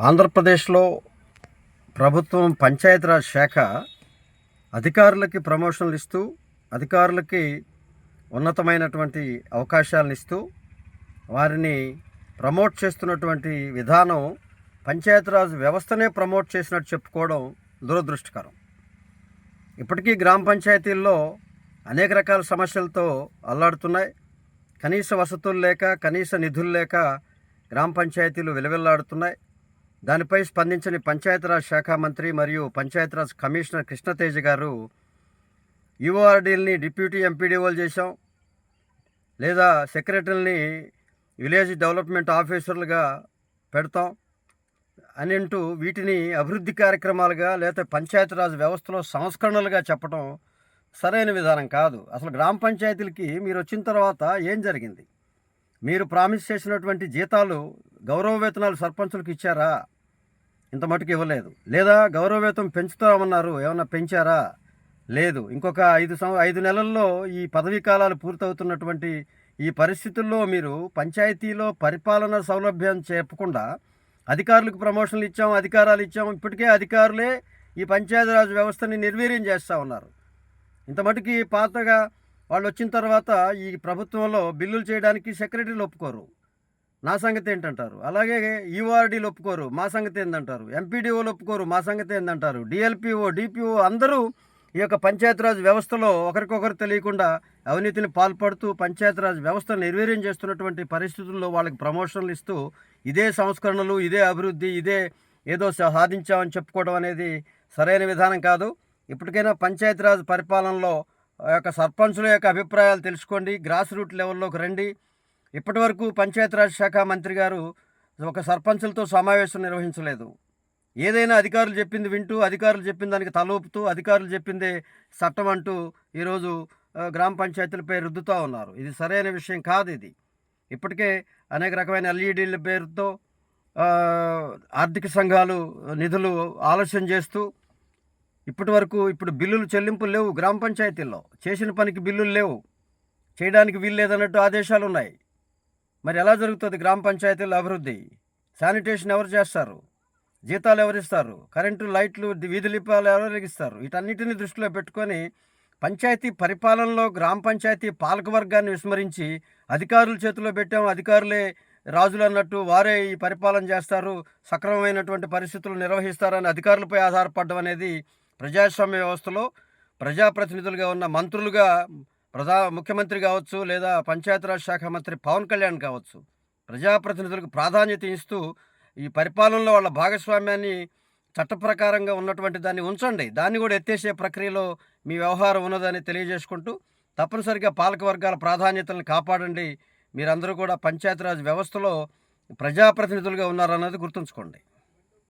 ఆంధ్రప్రదేశ్లో ప్రభుత్వం పంచాయతీరాజ్ శాఖ అధికారులకి ప్రమోషన్లు ఇస్తూ అధికారులకి ఉన్నతమైనటువంటి అవకాశాలను ఇస్తూ వారిని ప్రమోట్ చేస్తున్నటువంటి విధానం పంచాయతీరాజ్ వ్యవస్థనే ప్రమోట్ చేసినట్టు చెప్పుకోవడం దురదృష్టకరం. ఇప్పటికీ గ్రామ పంచాయతీల్లో అనేక రకాల సమస్యలతో అల్లాడుతున్నాయి. కనీస వసతులు లేక కనీస నిధులు లేక గ్రామ పంచాయతీలు విలవిల్లాడుతున్నాయి. దానిపై స్పందించని పంచాయతీరాజ్ శాఖ మంత్రి మరియు పంచాయతీరాజ్ కమిషనర్ కృష్ణతేజ గారు యుఆర్డీల్ని డిప్యూటీ ఎంపీడీఓలు చేశాం లేదా సెక్రటరీని విలేజ్ డెవలప్మెంట్ ఆఫీసర్లుగా పెడతాం అని అంటూ వీటిని అభివృద్ధి కార్యక్రమాలుగా లేదా పంచాయతీరాజ్ వ్యవస్థలో సంస్కరణలుగా చెప్పడం సరైన విధానం కాదు. అసలు గ్రామ పంచాయతీలకి మీరు వచ్చిన తర్వాత ఏం జరిగింది? మీరు ప్రామిస్ చేసినటువంటి జీతాలు గౌరవ వేతనాలు సర్పంచులకు ఇచ్చారా? ఇంత మటుకు ఇవ్వలేదు. లేదా గౌరవ వేతం పెంచుతామన్నారు. ఏమన్నా పెంచారా? లేదు. ఇంకొక ఐదు సంవ ఐదు నెలల్లో ఈ పదవీ కాలాలు పూర్తవుతున్నటువంటి ఈ పరిస్థితుల్లో మీరు పంచాయతీలో పరిపాలన సౌలభ్యం చెప్పకుండా అధికారులకు ప్రమోషన్లు ఇచ్చాం అధికారాలు ఇచ్చాం ఇప్పటికే అధికారులే ఈ పంచాయతీరాజ్ వ్యవస్థని నిర్వీర్యం చేస్తూ ఉన్నారు. ఇంత మటుకి పాతగా వాళ్ళు వచ్చిన తర్వాత ఈ ప్రభుత్వంలో బిల్లులు చేయడానికి సెక్రటరీలు ఒప్పుకోరు. నా సంగతి ఏంటంటారు? అలాగే ఈఓఆర్డీలు ఒప్పుకోరు మా సంగతి ఏందంటారు? ఎంపీడీఓలు ఒప్పుకోరు మా సంగతి ఏందంటారు? డిఎల్పిఓ డిపిఓ అందరూ ఈ యొక్క పంచాయతీరాజ్ వ్యవస్థలో ఒకరికొకరు తెలియకుండా అవినీతిని పాల్పడుతూ పంచాయతీరాజ్ వ్యవస్థను నిర్వీర్యం చేస్తున్నటువంటి పరిస్థితుల్లో వాళ్ళకి ప్రమోషన్లు ఇస్తూ ఇదే సంస్కరణలు ఇదే అభివృద్ధి ఇదే ఏదో సాధించామని చెప్పుకోవడం అనేది సరైన విధానం కాదు. ఇప్పటికైనా పంచాయతీరాజ్ పరిపాలనలో యొక్క సర్పంచుల యొక్క అభిప్రాయాలు తెలుసుకోండి గ్రాస్ రూట్ లెవెల్లోకి రండి. ఇప్పటి వరకు పంచాయతీరాజ్ శాఖ మంత్రి గారు ఒక సర్పంచులతో సమావేశం నిర్వహించలేదు. ఏదైనా అధికారులు చెప్పింది వింటూ అధికారులు చెప్పిన దానికి తలూపుతూ అధికారులు చెప్పిందే చట్టం అంటూ ఈరోజు గ్రామ పంచాయతీలపై రుద్దుతూ ఉన్నారు. ఇది సరైన విషయం కాదు ఇది. ఇప్పటికే అనేక రకమైన ఎల్ఈడీల పేరుతో ఆర్థిక సంఘాలు నిధులు ఆలస్యం చేస్తూ ఇప్పటి వరకు ఇప్పుడు బిల్లులు చెల్లింపులు లేవు గ్రామ పంచాయతీల్లో. చేసిన పనికి బిల్లులు లేవు. చేయడానికి వీలు లేదన్నట్టు ఆదేశాలు ఉన్నాయి మరి ఎలా జరుగుతుంది గ్రామ పంచాయతీల అభివృద్ధి? శానిటేషన్ ఎవరు చేస్తారు? జీతాలు ఎవరిస్తారు కరెంటు లైట్లు వీధి లిపాలు ఎవరు ఇస్తారు వీటన్నిటిని దృష్టిలో పెట్టుకొని పంచాయతీ పరిపాలనలో గ్రామ పంచాయతీ పాలకవర్గాన్ని విస్మరించి అధికారుల చేతిలో పెట్టాం. అధికారులే రాజులు అన్నట్టు వారే ఈ పరిపాలన చేస్తారు. సక్రమమైనటువంటి పరిస్థితులు నిర్వహిస్తారని అధికారులపై ఆధారపడడం అనేది ప్రజాస్వామ్య వ్యవస్థలో ప్రజాప్రతినిధులుగా ఉన్న మంత్రులుగా ప్రధా ముఖ్యమంత్రి కావచ్చు లేదా పంచాయతీరాజ్ శాఖ మంత్రి పవన్ కళ్యాణ్ కావచ్చు ప్రజాప్రతినిధులకు ప్రాధాన్యత ఇస్తూ ఈ పరిపాలనలో వాళ్ళ భాగస్వామ్యాన్ని చట్టప్రకారంగా ఉన్నటువంటి దాన్ని ఉంచండి. దాన్ని కూడా ఎత్తేసే ప్రక్రియలో మీ వ్యవహారం ఉన్నదని తెలియజేసుకుంటూ తప్పనిసరిగా పాలక వర్గాల ప్రాధాన్యతలను కాపాడండి. మీరందరూ కూడా పంచాయతీరాజ్ వ్యవస్థలో ప్రజాప్రతినిధులుగా ఉన్నారన్నది గుర్తుంచుకోండి.